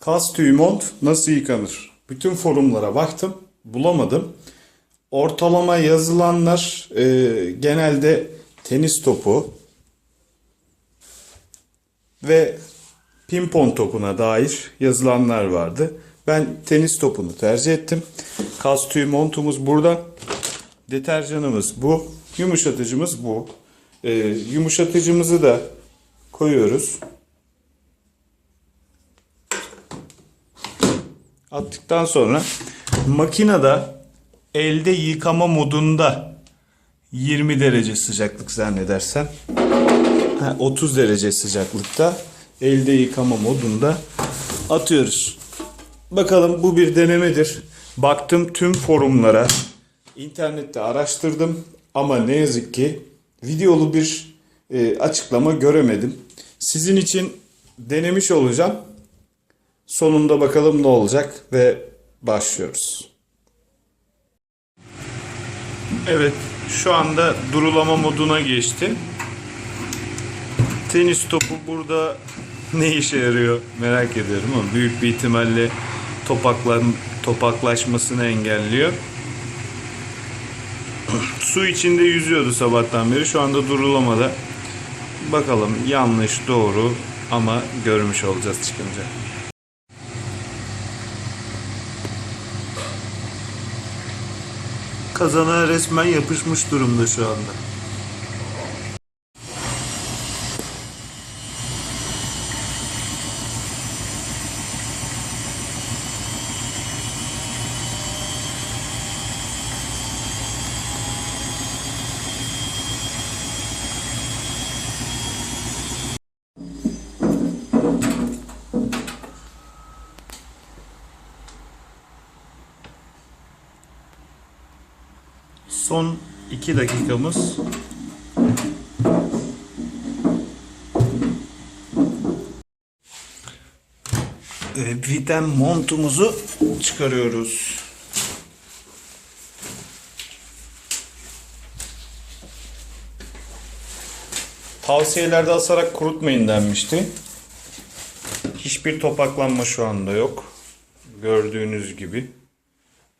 Kas tüyü mont nasıl yıkanır? Bütün forumlara baktım, bulamadım. Ortalama yazılanlar e, genelde tenis topu ve pimpon topuna dair yazılanlar vardı. Ben tenis topunu tercih ettim. Kas tüyü montumuz burada. Deterjanımız bu. Yumuşatıcımız bu. E, yumuşatıcımızı da koyuyoruz. Attıktan sonra makinede elde yıkama modunda 20 derece sıcaklık zannedersem ha, 30 derece sıcaklıkta elde yıkama modunda atıyoruz. Bakalım bu bir denemedir. Baktım tüm forumlara internette araştırdım ama ne yazık ki videolu bir e, açıklama göremedim. Sizin için denemiş olacağım. Sonunda bakalım ne olacak ve başlıyoruz. Evet, şu anda durulama moduna geçti. Tenis topu burada ne işe yarıyor merak ediyorum ama büyük bir ihtimalle topaklan topaklaşmasını engelliyor. Su içinde yüzüyordu sabahtan beri. Şu anda durulamada. Bakalım yanlış doğru ama görmüş olacağız çıkınca. Kazana resmen yapışmış durumda şu anda. Son 2 dakikamız. Ee, Viten montumuzu çıkarıyoruz. Tavsiyelerde asarak kurutmayın denmişti. Hiçbir topaklanma şu anda yok. Gördüğünüz gibi.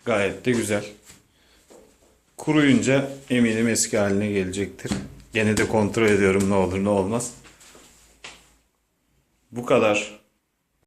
Gayet de güzel. Kuruyunca eminim eski haline gelecektir. Gene de kontrol ediyorum ne olur ne olmaz. Bu kadar